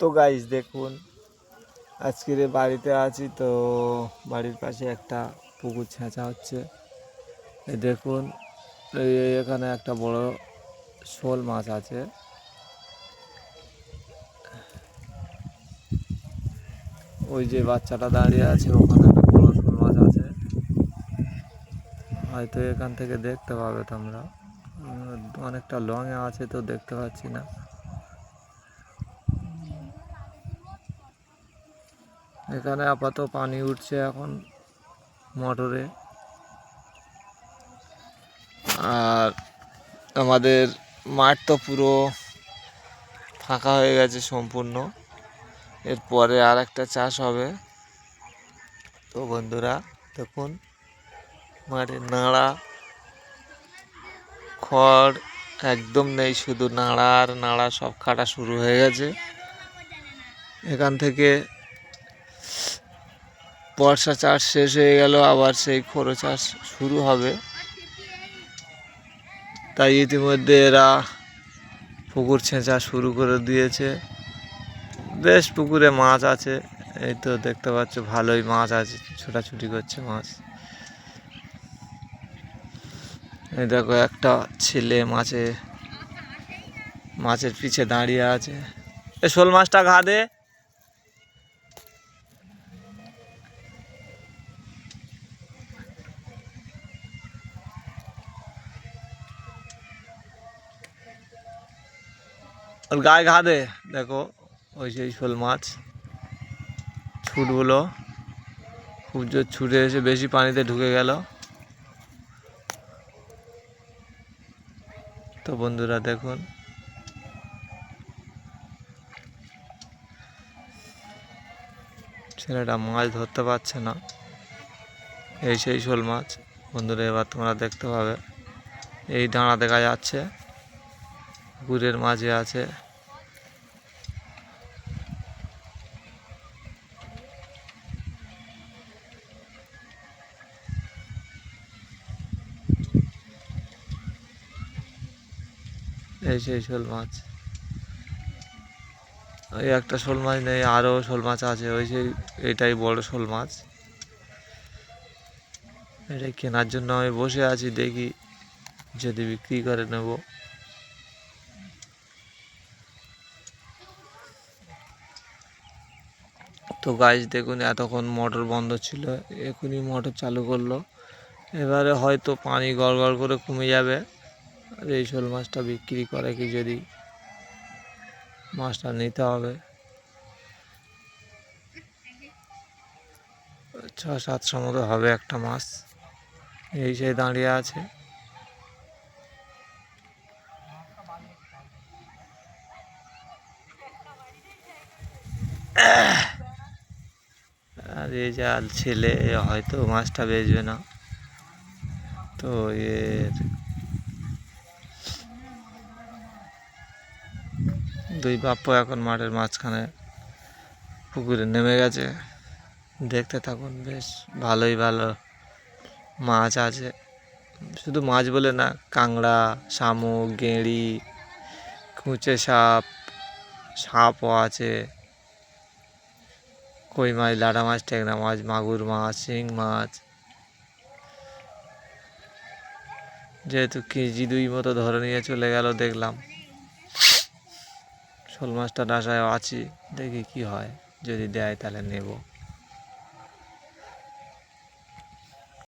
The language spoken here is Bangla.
তো গাইস দেখুন, আজকের বাড়িতে আছি তো বাড়ির পাশে একটা পুকুর ছেঁচা হচ্ছে। দেখুন এখানে একটা বড় শোল মাছ আছে। ওই যে বাচ্চাটা দাঁড়িয়ে আছে, ওখানে একটা বড় শোল মাছ আছে। হয়তো এখান থেকে দেখতে পাবে তোমরা। অনেকটা লংয়ে আছে তো দেখতে পাচ্ছি না। এখানে আপাতত পানি উঠছে এখন মোটরে। আর আমাদের মাঠ তো পুরো ফাঁকা হয়ে গেছে সম্পূর্ণ। এরপরে আর একটা চাষ হবে। তো বন্ধুরা, দেখুন মাঠে নাড়া, খড় একদম নেই, শুধু নাড়া আর নাড়া সব কাটা শুরু হয়ে গেছে। এখান থেকে বর্ষা চাষ শেষ হয়ে গেল, আবার সেই খোরো চাষ শুরু হবে। তাই ইতিমধ্যে এরা পুকুর ছেঁচা শুরু করে দিয়েছে। বেশ পুকুরে মাছ আছে, এই তো দেখতে পাচ্ছ ভালোই মাছ আছে, ছোটাছুটি করছে মাছ। এই দেখো একটা ছেলে মাছে, মাছের পিছে দাঁড়িয়ে আছে। এ শোল মাছটা ঘা দে। ওর গায়ে ঘা দে। দেখো, ওই সেই শোল মাছ। ছুটগুলো। খুব জোর ছুটে এসে বেশি পানিতে ঢুকে গেল। তো বন্ধুরা, দেখুন। ছেলেটা মাছ ধরতে পারছে না। এই সেই শোল মাছ। বন্ধুরা, এবার তোমরা দেখতে পাবে। এই ডাঁড়া দেখা যাচ্ছে। পুকুরের মাঝে আছে। এই সেই শোল মাছ। ওই একটা শোল মাছ নেই আরও শোল মাছ আছে, ওই সেই এটাই বড় শোল মাছ। এটা কেনার জন্য আমি বসে আছি, দেখি যদি বিক্রি করে নেব। তো গাছ দেখুন এতক্ষণ মোটর বন্ধ ছিল, এখনই মোটর চালু করল। এবারে হয়তো পানি গড় করে কমে যাবে। আর এই শোল মাছটা বিক্রি করে কি যদি মাছটা নিতে হবে। ছ সাতশো মতো হবে একটা মাছ। এই সেই দাঁড়িয়ে আছে। এই যে আর ছেলে হয়তো মাছটা বেচবে না। তো এর দুই বাপ্প এখন মাঠের মাঝখানে পুকুরে নেমে গেছে। দেখতে থাকুন, বেশ ভালোই ভালো মাছ আছে। শুধু মাছ বলে না কাংড়া শামুক, গেঁড়ি, কুঁচে সাপ, সাপও আছে। কই মাছ, লাটা মাছ, ট্যাংরা মাছ, মাগুর মাছ, শিং মাছ। যেহেতু কেজি দুই মতো ধরে নিয়ে চলে গেল, দেখলাম। শোল মাছটা ডাসায় আছি, দেখি কি হয়। যদি দেয় তাহলে নেব।